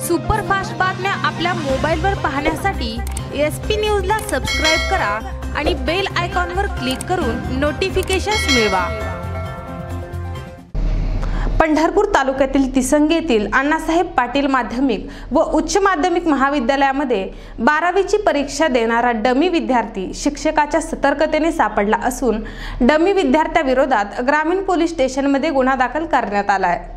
Superfast बातम्या आपल्या मोबाईलवर पाहण्यासाठी एस पी न्यूजला सबस्क्राईब करा आणि बेल आयकॉनवर क्लिक करून नोटिफिकेशन्स मिळवा. पंढरपूर तालुक्यातील तिसंगी येथील अण्णासाहेब पाटील माध्यमिक व उच्च माध्यमिक महाविद्यालयामध्ये बारावीची परीक्षा देणारा डमी विद्यार्थी शिक्षकाच्या सतर्कतेने सापडला असून डमी विद्यार्थ्याविरोधात ग्रामीण पोलीस स्टेशनमध्ये गुन्हा दाखल करण्यात आला आहे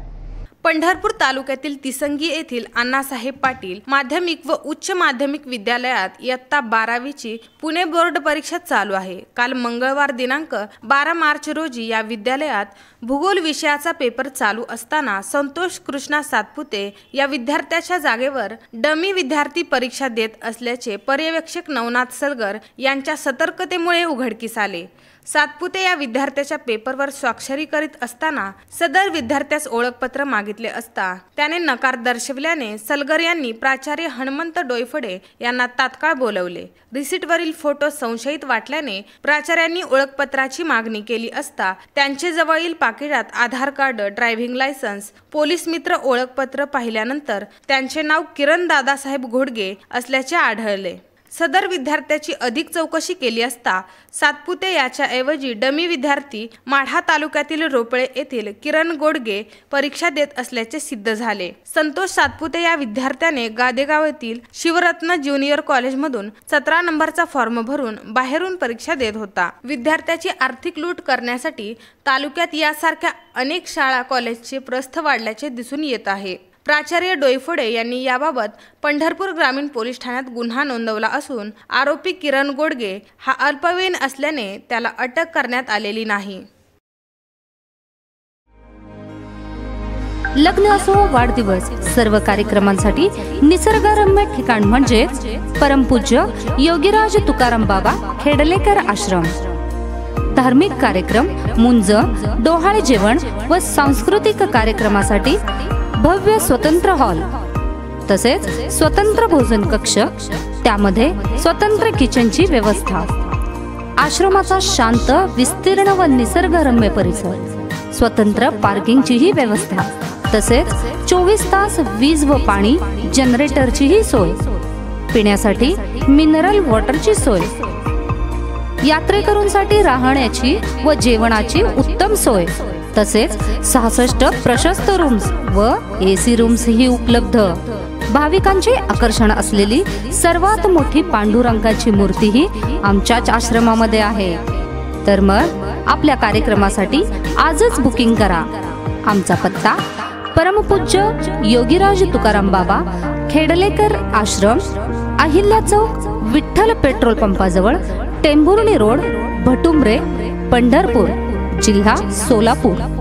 पंढरपूर तालुक्यातील तिसंगी येथील अण्णासाहेब पाटील माध्यमिक व उच्च माध्यमिक विद्यालयात इयत्ता बारावीची पुणे बोर्ड परीक्षा चालू आहे. काल मंगळवार दिनांक बारा मार्च रोजी या विद्यालयात भूगोल विषयाचा पेपर चालू असताना संतोष कृष्णा सातपुते या विद्यार्थ्याच्या जागेवर डमी विद्यार्थी परीक्षा देत असल्याचे पर्यवेक्षक नवनाथ सलगर यांच्या सतर्कतेमुळे उघडकीस आले. सातपुते या विद्यार्थ्याच्या पेपरवर स्वाक्षरी करीत असताना सदर विद्यार्थ्यास ओळखपत्र मागितले असता त्याने नकार दर्शविल्याने सलगर यांनी प्राचार्य हनुमंत डोयफडे यांना तात्काळ बोलवले. रिसिटवरील फोटो संशयित वाटल्याने प्राचार्यांनी ओळखपत्राची मागणी केली असता त्यांचे जवळील पाकिटात Aadhaar card driving licence police मित्र ओळखपत्र पाहिल्यानंतर त्यांचे नाव किरण दादासाहेब घोडगे असल्याचे आढळले. सदर विद्यार्थ्याची अधिक चौकशी केली असता सातपुते याच्याऐवजी डमी विद्यार्थी माढा तालुक्यातील रोपळे येथील किरण गोडगे परीक्षा देत असल्याचे सिद्ध झाले. संतोष सातपुते या विद्यार्थ्याने गादेगाव येथील शिवरत्न ज्युनियर कॉलेजमधून सतरा नंबरचा फॉर्म भरून बाहेरून परीक्षा देत होता. विद्यार्थ्याची आर्थिक लूट करण्यासाठी तालुक्यात यासारख्या अनेक शाळा कॉलेजचे प्रस्थ वाढल्याचे दिसून येत आहे. प्राचार्य डोईफोडे यांनी याबाबत पंढरपूर ग्रामीण पोलीस ठाण्यात गुन्हा नोंदवला असून आरोपी किरण गोडगे हा अल्पवयीन असल्याने त्याला अटक करण्यात आलेली नाही. लग्न असो वाढदिवस सर्व कार्यक्रमांसाठी निसर्गरम्य ठिकाण म्हणजेच परमपूज्य योगीराज तुकाराम बाबा खेडलेकर आश्रम. धार्मिक कार्यक्रम मुंज डोहाळे जेवण व सांस्कृतिक कार्यक्रमासाठी भव्य स्वतंत्र हॉल. तसेच स्वतंत्र भोजन कक्ष त्यामध्ये स्वतंत्र किचनची व्यवस्था. आश्रमाचा शांत विस्तीर्ण व निसर्गरम्य परिसर. स्वतंत्र पार्किंगचीही व्यवस्था. तसेच चोवीस तास वीज व पाणी जनरेटरचीही सोय. पिण्यासाठी मिनरल वॉटरची सोय. यात्रेकरूंसाठी राहण्याची व जेवणाची उत्तम सोय. तसेच सहासष्ट प्रशस्त रूम्स व एसी रूम्स ही उपलब्ध. भाविकांचे आकर्षण असलेली सर्वात मोठी पांडुरंगाची मूर्तीही आमच्याच आश्रमामध्ये आहे. तर मग आपल्या कार्यक्रमासाठी आजच बुकिंग करा. आमचा पत्ता परमपूज्य योगीराज तुकाराम बाबा खेडलेकर आश्रम अहिल्या चौक विठ्ठल पेट्रोल पंपाजवळ टेंभुर्णी रोड भटुंबरे पंढरपूर. जिल्हा सोलापूर.